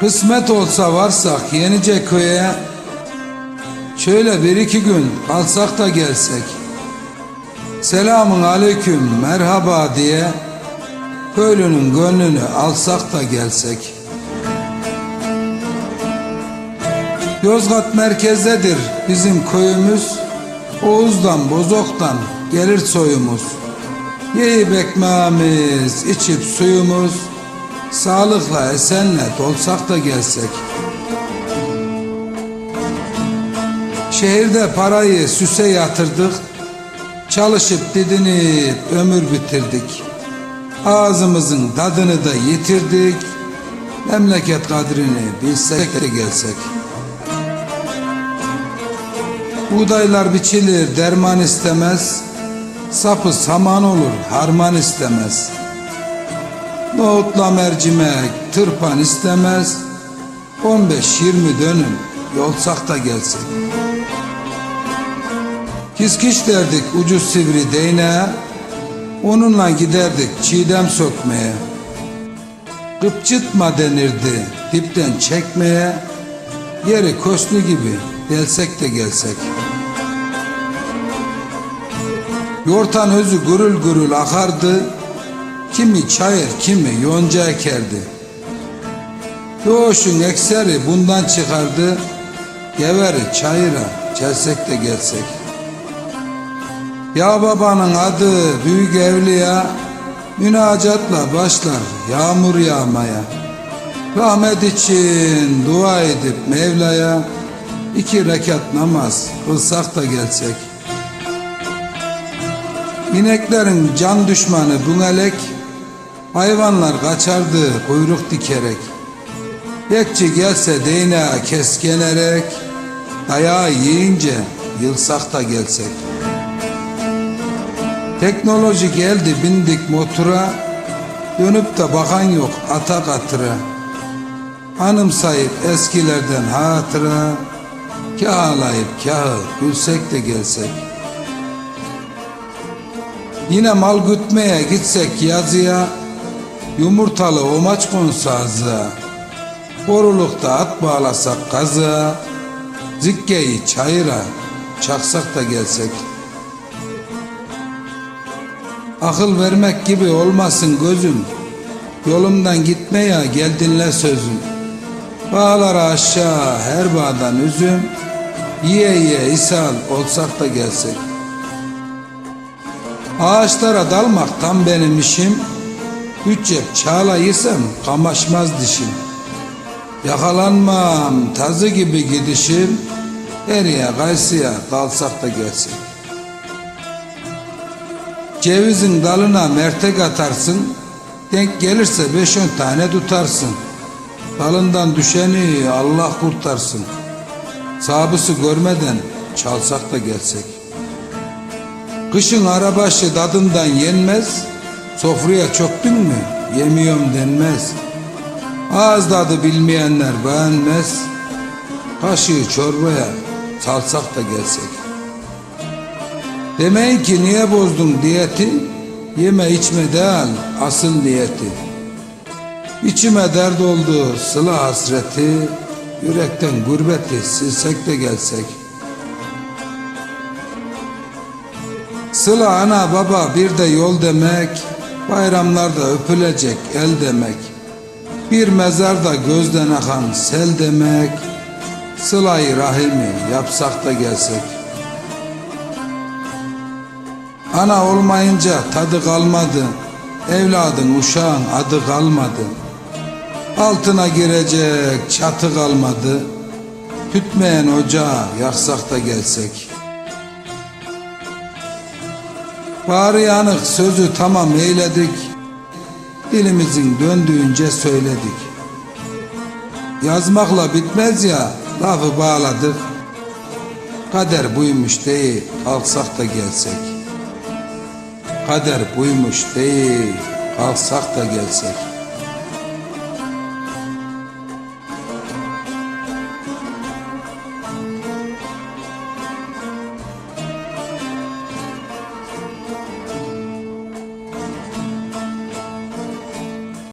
Kısmet olsa varsak yenice köye Şöyle bir iki gün kalsak da gelsek. Selamun aleyküm merhaba diye Köylünün gönlünü alsak da gelsek. Yozgat merkezdedir bizim köyümüz Oğuz'dan Bozok'tan gelir soyumuz. Yiyip ekmeğimiz, içip suyumuz Sağlıkla esenle dolsak da gelsek. Şehirde parayı süse yatırdık Çalışıp didinip ömür bitirdik. Ağzımızın tadını da yitirdik Memleket kadrini bilsek de gelsek. Buğdaylar biçilir derman istemez Sapı saman olur harman istemez Nohutla mercimek tırpan istemez. 15-20 dönüm yolsak da gelsek Kiskiş derdik ucuz sivri değneğe Onunla giderdik çiğdem sökmeye. Kıpçıtma denirdi dipten çekmeye. Yeri koşlu gibi gelsek de gelsek. Yortan özü gürül gürül akardı Kimi çayır kimi yonca ekerdi? Doğuşun ekseri bundan çıkardı. Geveri çayıra çelsek de gelsek. Ya babanın adı büyük evliya Münacatla başlar yağmur yağmaya. Rahmet için dua edip Mevla'ya iki rekat namaz kılsak da gelsek. İneklerin can düşmanı bunelek Hayvanlar kaçardı kuyruk dikerek. Bekçi gelse değneğe keskenerek Dayağı yiyince yılsak da gelsek. Teknoloji geldi bindik motora Dönüp de bakan yok ata katıra. Anımsayıp eskilerden hatıra Kah ağlayıp kah gülsek de gelsek. Yine mal gütmeye gitsek yazıya Yumurtalı omaç konsa azığa Borulukta at bağlasak kazığa Zikkeyi çayıra çaksak da gelsek. Akıl vermek gibi olmasın gözüm. Yolumdan gitmeye geldinle sözüm. Bağlara aşağı her bağdan üzüm. Yiye yiye ishal olsak da gelsek. Ağaçlara dalmak tam benim işim Üç cep çağla yesem kamaşmaz dişim. Yakalanmam tazı gibi gidişim. Eriye kayısıya dalsak da gelsin Cevizin dalına mertek atarsın. Denk gelirse beş on tane tutarsın. Dalından düşeni Allah kurtarsın. Sabısı görmeden çalsak da gelsek. Kışın arabaşı tadından yenmez Sofraya çöktün mü? Yemiyorum denmez. Ağız tadı bilmeyenler beğenmez. Kaşığı çorbaya salsak da gelsek. Demeyin ki niye bozdun diyeti? Yeme içme değil asıl niyeti İçime dert oldu sıla hasreti. Yürekten gurbeti silsek de gelsek. Sıla ana baba bir de yol demek Bayramlarda öpülecek el demek. Bir mezarda gözden akan sel demek. Sıla-i rahimi yapsak da gelsek. Ana olmayınca tadı kalmadı. Evladın uşağın adı kalmadı. Altına girecek çatı kalmadı. Tütmeyen ocağı yaksak da gelsek Bağrı yanık sözü tamam eyledik. Dilimizin döndüğünce söyledik. Yazmakla bitmez ya lafı bağladık. Kader buymuş değil kalksak da gelsek. Kader buymuş değil kalksak da gelsek